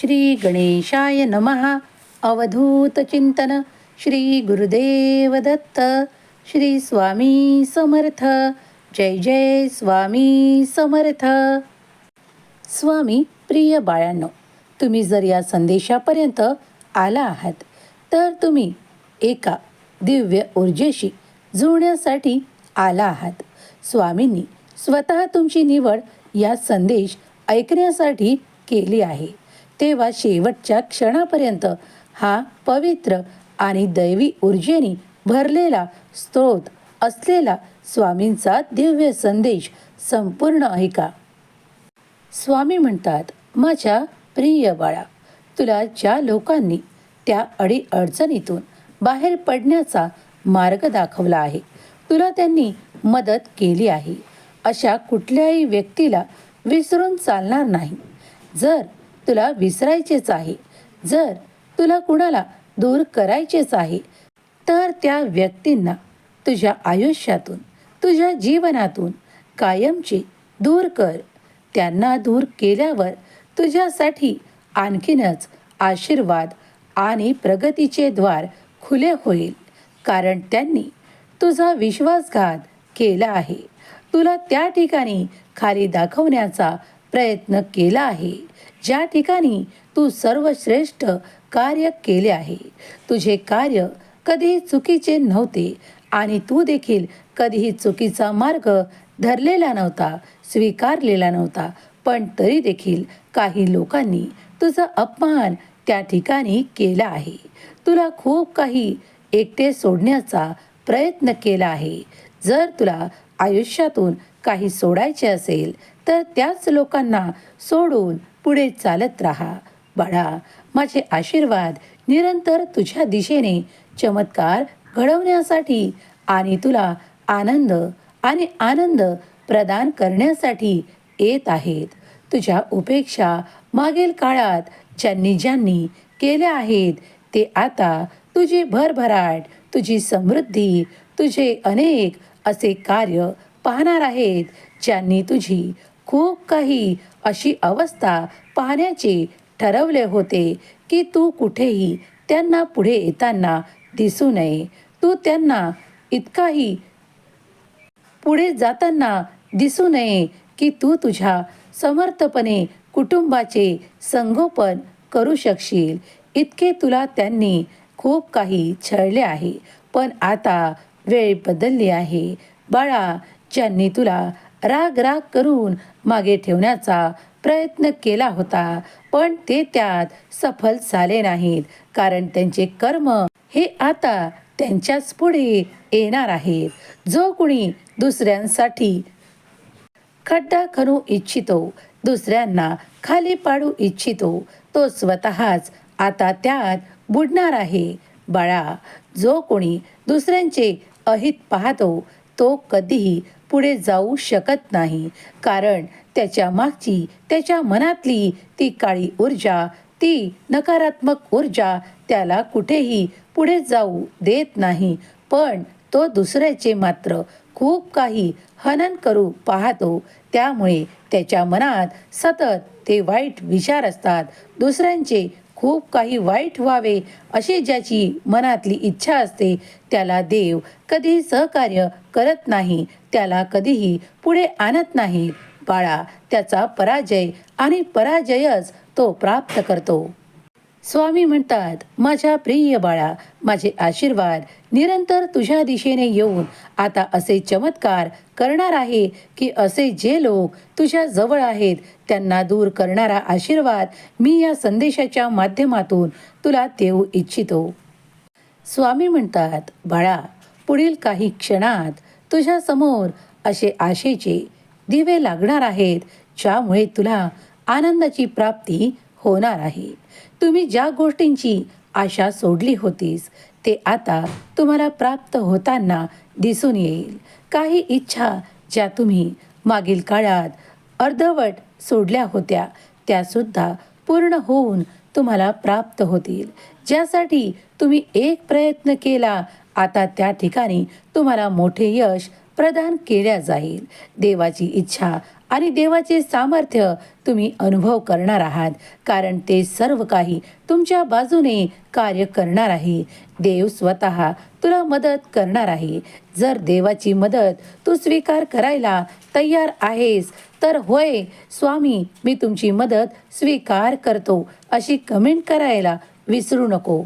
श्री गणेशाय नमः. अवधूत चिंतन. श्री गुरुदेव दत्त. श्री स्वामी समर्थ. जय जय स्वामी समर्थ. स्वामी प्रिय बाळांनो तुम्ही जर या संदेशापर्यंत आला आहात तर तुम्ही एका दिव्य ऊर्जेशी जुळण्यासाठी आला आहात. स्वामींनी स्वतः तुमची निवड या संदेश ऐकण्यासाठी केली आहे. तेव्हा शेवटच्या क्षणापर्यंत हा पवित्र आणि दैवी ऊर्जेने भरलेला स्त्रोत असलेला स्वामींचा दिव्य संदेश संपूर्ण ऐका. स्वामी म्हणतात माझ्या प्रिय बाळा तुला ज्या लोकांनी त्या अडी अडचणीतून बाहेर पडण्याचा मार्ग दाखवला आहे तुला त्यांनी मदत केली आहे अशा कुठल्याही व्यक्तीला विसरून चालणार नाही. जर तुला विसरायचेच आहे. जर तुला कुणाला दूर करायचेच आहे तर त्या व्यक्तींना तुझ्या आयुष्यातून तुझ्या जीवनातून कायमची दूर कर. त्यांना दूर केल्यावर तुझ्यासाठी आणखीनच आशीर्वाद आणि प्रगतीचे द्वार खुले होईल कारण त्यांनी तुझा विश्वासघात केला आहे. तुला त्या ठिकाणी खाली दाखवण्याचा प्रयत्न केला आहे. ज्या ठिकाणी तू सर्वश्रेष्ठ कार्य केले आहे तुझे कार्य कधीही चुकीचे नव्हते आणि तू देखील कधीही चुकीचा मार्ग धरलेला नव्हता स्वीकारलेला नव्हता. पण तरी देखील काही लोकांनी तुझा अपमान त्या ठिकाणी केला आहे. तुला खूप काही एकटे सोडण्याचा प्रयत्न केला आहे. जर तुला आयुष्यातून काही सोडायचे असेल तर त्याच लोकांना सोडून पुढे चालत राहा. बाळा माझे आशीर्वाद निरंतर तुझ्या दिशेने चमत्कार घडवण्यासाठी आणि तुला आनंद आणि आनंद प्रदान करण्यासाठी येत आहेत. तुझ्या उपेक्षा मागील काळात ज्यांनी ज्यांनी केल्या आहेत ते आता तुझी भरभराट तुझी समृद्धी तुझे अनेक असे कार्य पाहणार आहेत ज्यांनी तुझी खूप काही अशी अवस्था पाहण्याचे ठरवले होते की तू कुठेही त्यांना पुढे येताना दिसू नये. तू त्यांना इतकाही पुढे जाताना दिसू नये की तू तुझ्या समर्थपणे कुटुंबाचे संगोपन करू शकशील. इतके तुला त्यांनी खूप काही छळले आहे. पण आता वेळ बदलली आहे. बाळा ज्यांनी तुला राग राग करून मागे ठेवण्याचा प्रयत्न केला होता. पण ते त्यात सफल झाले नाहीत. कारण त्यांचे कर्म हे आता त्यांच्याच पुढे येणार आहेत. जो कुणी दुसऱ्यांसाठी खड्डा खणू इच्छितो दुसऱ्यांना खाली पाडू इच्छितो तो स्वतःच आता त्यात बुडणार आहे. बाळा जो कोणी दुसऱ्यांचे अहित पाहतो तो कधीही पुढे जाऊ शकत नाही. कारण त्याच्या मागची त्याच्या मनातली ती काळी ऊर्जा ती नकारात्मक ऊर्जा त्याला कुठेही पुढे जाऊ देत नाही. पण तो दुसऱ्याचे मात्र खूप काही हनन करू पाहतो. त्यामुळे त्याच्या मनात सतत ते वाईट विचार असतात. दुसऱ्यांचे खूप काही वाईट व्हावे अशी ज्याची मनातली इच्छा असते त्याला देव कधीही सहकार्य करत नाही त्याला कधीही पुढे आणत नाही. बाळा त्याचा पराजय आणि पराजयच तो प्राप्त करतो. स्वामी म्हणतात माझ्या प्रिय बाळा माझे आशीर्वाद निरंतर तुझ्या दिशेने येऊन आता असे चमत्कार करणार आहे की असे जे लोक तुझ्या जवळ आहेत त्यांना दूर करणारा आशीर्वाद मी या संदेशाच्या माध्यमातून तुला देऊ इच्छितो. स्वामी म्हणतात बाळा पुढील काही क्षणात तुझ्यासमोर असे आशेचे दिवे लागणार आहेत ज्यामुळे तुला आनंदाची प्राप्ती होणार आहे. तुम्ही ज्या गोष्टींची आशा सोडली होतीस ते आता तुम्हाला प्राप्त होताना दिसून येईल. काही इच्छा ज्या तुम्ही मागील काळात अर्धवट सोडल्या होत्या त्यासुद्धा पूर्ण होऊन तुम्हाला प्राप्त होतील. ज्यासाठी तुम्ही एक प्रयत्न केला आता त्या ठिकाणी तुम्हाला मोठे यश प्रदान केल्या जाईल. देवाची इच्छा आणि देवाचे सामर्थ्य तुम्ही अनुभव करणार आहात. कारण ते सर्व काही तुमच्या बाजूने कार्य करणार आहे. देव स्वतः तुला मदत करणार आहे. जर देवाची मदत तू स्वीकार करायला तयार आहेस तर होय स्वामी मी तुमची मदत स्वीकार करतो अशी कमेंट करायला विसरू नको.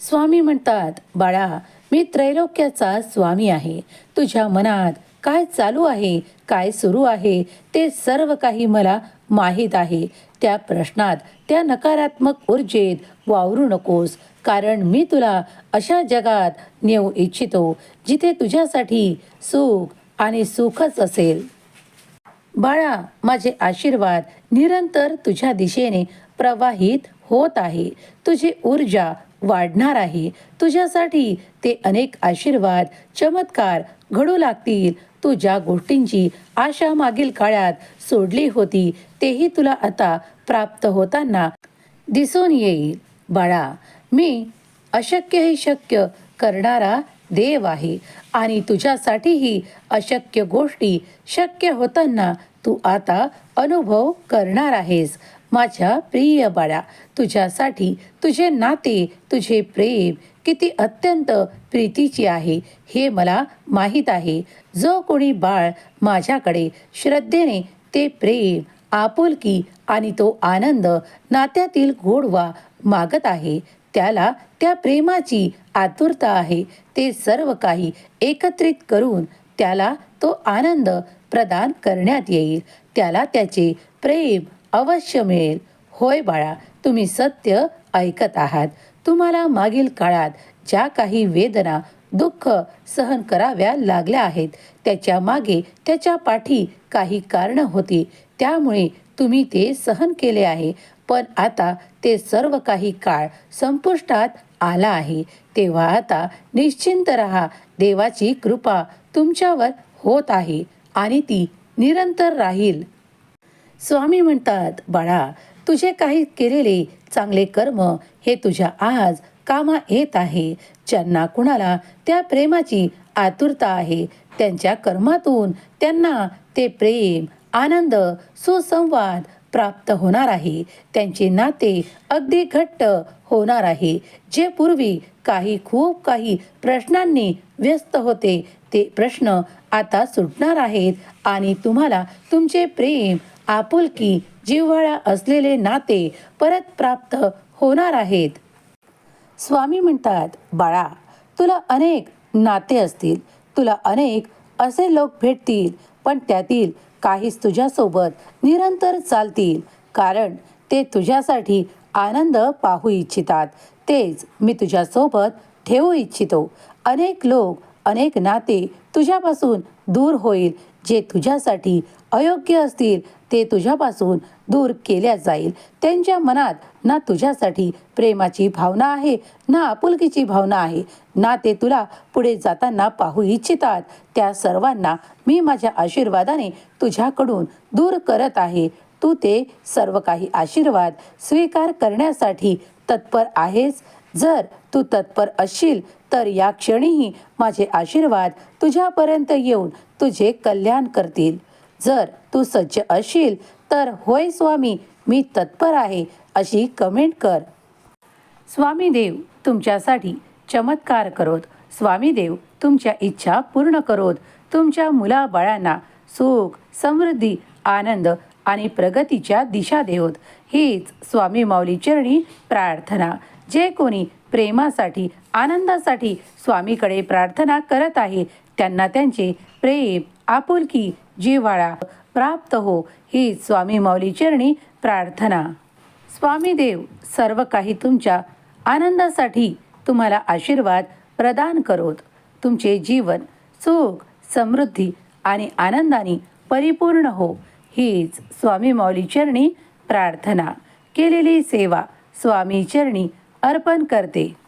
स्वामी म्हणतात बाळा मी त्रैलोक्याचा स्वामी आहे. तुझ्या मनात काय चालू आहे काय सुरू आहे ते सर्व काही मला माहीत आहे. त्या प्रश्नात त्या नकारात्मक ऊर्जेत वावरू नकोस कारण मी तुला अशा जगात नेऊ इच्छितो जिथे तुझ्यासाठी सुख आणि सुखच असेल. बाळा माझे आशीर्वाद निरंतर तुझ्या दिशेने प्रवाहित होत आहे. तुझी ऊर्जा वाढणार आहे. तुझ्यासाठी ते अनेक आशीर्वाद चमत्कार घडू लागतील. तू ज्या गोष्टींची आशा मागील काळात सोडली होती तेही तुला आता प्राप्त होताना दिसून येईल. बाळा मी अशक्य हे शक्य करणारा देव आहे आणि तुझ्यासाठीही अशक्य गोष्टी शक्य होताना तू आता अनुभव करणार आहेस. माझ्या प्रिय बाळा तुझ्यासाठी तुझे नाते तुझे प्रेम किती अत्यंत प्रीतीची आहे हे मला माहीत आहे. जो कोणी बाळ माझ्याकडे श्रद्धेने ते प्रेम आपुलकी आणि तो आनंद नात्यातील गोडवा मागत आहे त्याला त्या प्रेमाची आतुरता आहे ते सर्व काही एकत्रित करून त्याला तो आनंद प्रदान करण्यात येईल. त्याला त्याचे प्रेम अवश्य मिळेल. होय बाळा तुम्ही सत्य ऐकत आहात. तुम्हाला मागील काळात ज्या काही वेदना दुःख सहन कराव्या लागल्या आहेत त्याच्यामागे त्याच्या पाठी काही कारणं होती. त्यामुळे तुम्ही ते सहन केले आहे. पण आता ते सर्व काही काळ संपुष्टात आला आहे. तेव्हा आता निश्चिंत रहा. देवाची कृपा तुमच्यावर होत आहे आणि ती निरंतर राहील. स्वामी म्हणतात बाळा तुझे काही केलेले चांगले कर्म हे तुझ्या आज कामा येत आहे. ज्यांना कुणाला त्या प्रेमाची आतुरता आहे त्यांच्या कर्मातून त्यांना ते प्रेम आनंद सुसंवाद प्राप्त होणार आहे. त्यांचे नाते अगदी घट्ट होणार आहे. जे पूर्वी काही खूप काही प्रश्नांनी व्यस्त होते ते प्रश्न आता सुटणार आहेत आणि तुम्हाला तुमचे प्रेम आपुलकी जिव्हाळा असलेले नाते परत प्राप्त होणार आहेत. स्वामी म्हणतात बाळा तुला अनेक नाते असतील. तुला अनेक असे लोक भेटतील पण त्यातील काहीच तुझ्यासोबत निरंतर चालतील. कारण ते तुझ्यासाठी आनंद पाहू इच्छितात. तेच मी तुझ्यासोबत ठेवू इच्छितो. अनेक लोक अनेक नाते तुझ्यापासून दूर होईल. जे तुझ्यासाठी अयोग्य असतील ते तुझ्यापासून दूर केल्या जाईल. त्यांच्या मनात ना तुझ्यासाठी प्रेमाची भावना आहे ना आपुलकीची भावना आहे. ना ते तुला पुढे जाताना पाहू इच्छितात. त्या सर्वांना मी माझ्या आशीर्वादाने तुझ्याकडून दूर करत आहे. तू ते सर्व काही आशीर्वाद स्वीकार करण्यासाठी तत्पर आहेस. जर तू तत्पर असशील तर या क्षणीही माझे आशीर्वाद तुझ्यापर्यंत येऊन तुझे कल्याण करतील. जर तू सज्ज असशील तर होय स्वामी मी तत्पर आहे अशी कमेंट कर. स्वामी देव तुमच्यासाठी चमत्कार करोत. स्वामी देव तुमच्या इच्छा पूर्ण करोत. तुमच्या मुलाबाळांना सुख समृद्धी आनंद आणि प्रगतीच्या दिशा देवत हीच स्वामी माऊली चरणी प्रार्थना. जे कोणी प्रेमासाठी आनंदासाठी स्वामीकडे प्रार्थना करत आहे. त्यांना त्यांचे प्रेम आपुलकी जिव्हाळा प्राप्त हो ही स्वामी माऊली चरणी प्रार्थना. स्वामी देव सर्व काही तुमच्या आनंदासाठी तुम्हाला आशीर्वाद प्रदान करोत. तुमचे जीवन सुख समृद्धी आणि आनंदाने परिपूर्ण हो हीच स्वामी माऊली चरणी प्रार्थना. केलेली सेवा स्वामी चरणी अर्पण करते.